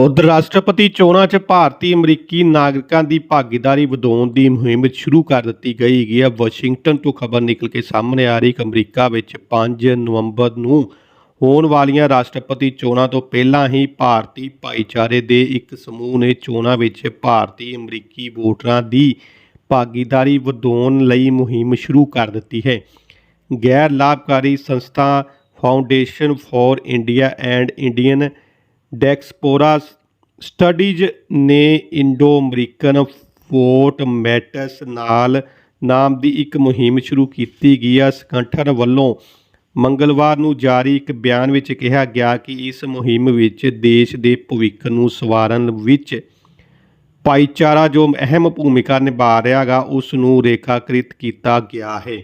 ਉਧਰ ਰਾਸ਼ਟਰਪਤੀ ਚੋਣਾਂ 'ਚ ਭਾਰਤੀ ਅਮਰੀਕੀ ਨਾਗਰਿਕਾਂ ਦੀ ਭਾਗੀਦਾਰੀ ਵਧਾਉਣ ਦੀ ਮੁਹਿੰਮ ਸ਼ੁਰੂ ਕਰ ਦਿੱਤੀ ਗਈ ਹੈ। ਵਾਸ਼ਿੰਗਟਨ ਤੋਂ ਖਬਰ ਨਿਕਲ ਕੇ ਸਾਹਮਣੇ ਆ ਰਹੀ ਕਿ ਅਮਰੀਕਾ ਵਿੱਚ 5 ਨਵੰਬਰ ਨੂੰ ਹੋਣ ਵਾਲੀਆਂ ਰਾਸ਼ਟਰਪਤੀ ਚੋਣਾਂ ਤੋਂ ਪਹਿਲਾਂ ਹੀ ਭਾਰਤੀ ਭਾਈਚਾਰੇ ਦੇ ਇੱਕ ਸਮੂਹ ਨੇ ਚੋਣਾਂ ਵਿੱਚ ਭਾਰਤੀ ਅਮਰੀਕੀ ਵੋਟਰਾਂ ਦੀ ਭਾਗੀਦਾਰੀ ਵਧਾਉਣ ਲਈ ਮੁਹਿੰਮ ਸ਼ੁਰੂ ਕਰ ਦਿੱਤੀ ਹੈ। ਗੈਰ ਲਾਭਕਾਰੀ ਸੰਸਥਾ foundation for India and Indian diaspora studies ਨੇ ਇੰਡੋ ਅਮਰੀਕਨ ਫੋਰਟ ਮੈਟਸ ਨਾਲ ਨਾਮ ਦੀ ਇੱਕ ਮੁਹਿੰਮ ਸ਼ੁਰੂ ਕੀਤੀ ਗਈ ਹੈ ਸੰਗਠਨ ਵੱਲੋਂ ਮੰਗਲਵਾਰ ਨੂੰ ਜਾਰੀ ਇੱਕ ਬਿਆਨ ਵਿੱਚ ਕਿਹਾ ਗਿਆ ਕਿ ਇਸ ਮੁਹਿੰਮ ਵਿੱਚ ਦੇਸ਼ ਦੇ ਭਵਿੱਖ ਨੂੰ ਸਵਾਰਨ ਵਿੱਚ ਭਾਈਚਾਰਾ ਜੋ ਅਹਿਮ ਭੂਮਿਕਾ ਨਿਭਾ ਰਿਹਾ ਗਾ, ਉਸ ਨੂੰ ਰੇਖਾਕ੍ਰਿਤ ਕੀਤਾ ਗਿਆ ਹੈ।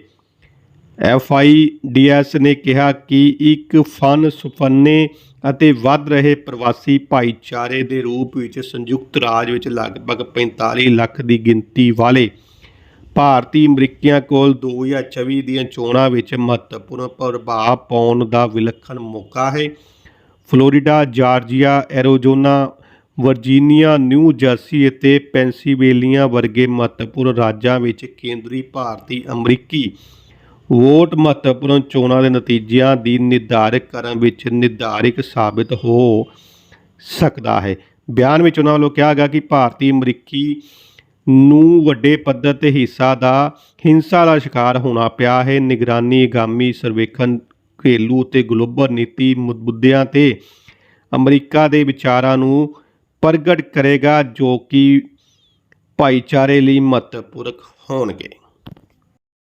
ਐਫ ਆਈ ਡੀ ਐਫਆਈਡੀਐਸ ਨੇ ਕਿਹਾ ਕਿ ਇੱਕ ਫਨ ਸੁਫੰਨੇ ਅਤੇ ਵੱਧ ਰਹੇ ਪ੍ਰਵਾਸੀ ਭਾਈਚਾਰੇ ਦੇ ਰੂਪ ਵਿੱਚ ਸੰਯੁਕਤ ਰਾਜ ਵਿੱਚ ਲਗਭਗ 45 ਲੱਖ ਦੀ ਗਿਣਤੀ ਵਾਲੇ ਭਾਰਤੀ ਅਮਰੀਕੀਆਂ ਕੋਲ 2024 ਦੀਆਂ ਚੋਣਾਂ ਵਿੱਚ ਮਹੱਤਵਪੂਰਨ ਪ੍ਰਭਾਵ ਪਾਉਣ ਦਾ ਵਿਲੱਖਣ ਮੌਕਾ ਹੈ। Florida, Georgia, Arizona, Virginia, New Jersey ਅਤੇ ਪੈਂਸੀਲਵੇਨੀਆ ਵਰਗੇ ਮਹੱਤਵਪੂਰਨ ਰਾਜਾਂ ਵਿੱਚ ਕੇਂਦਰੀ ਭਾਰਤੀ ਅਮਰੀਕੀ ਵੋਟ ਮਹੱਤਵਪੂਰਨ ਚੋਣਾਂ ਦੇ ਨਤੀਜਿਆਂ ਦੀ ਨਿਰਧਾਰਤ ਕਰਨ ਵਿੱਚ ਨਿਰਧਾਰਕ ਸਾਬਿਤ ਹੋ ਸਕਦਾ ਹੈ। ਬਿਆਨ ਵਿੱਚ ਉਹਨਾਂ ਵੱਲੋਂ ਕਿਹਾ ਗਿਆ ਕਿ ਭਾਰਤੀ ਅਮਰੀਕੀ ਨੂੰ ਵੱਡੇ ਪੱਧਰ ਤੇ ਹਿੱਸਾ ਦਾ ਹਿੰਸਾ ਦਾ ਸ਼ਿਕਾਰ ਹੋਣਾ ਪਿਆ ਹੈ। ਨਿਗਰਾਨੀ, ਆਗਾਮੀ, ਸਰਵੇਖਣ, ਘਰੇਲੂ ਅਤੇ ਗਲੋਬਲ ਨੀਤੀ ਮੁੱਦਿਆਂ ਤੇ ਅਮਰੀਕਾ ਦੇ ਵਿਚਾਰਾਂ ਨੂੰ ਪ੍ਰਗਟ ਕਰੇਗਾ ਜੋ ਕਿ ਭਾਈਚਾਰੇ ਲਈ ਮਹੱਤਵਪੂਰਕ ਹੋਣਗੇ।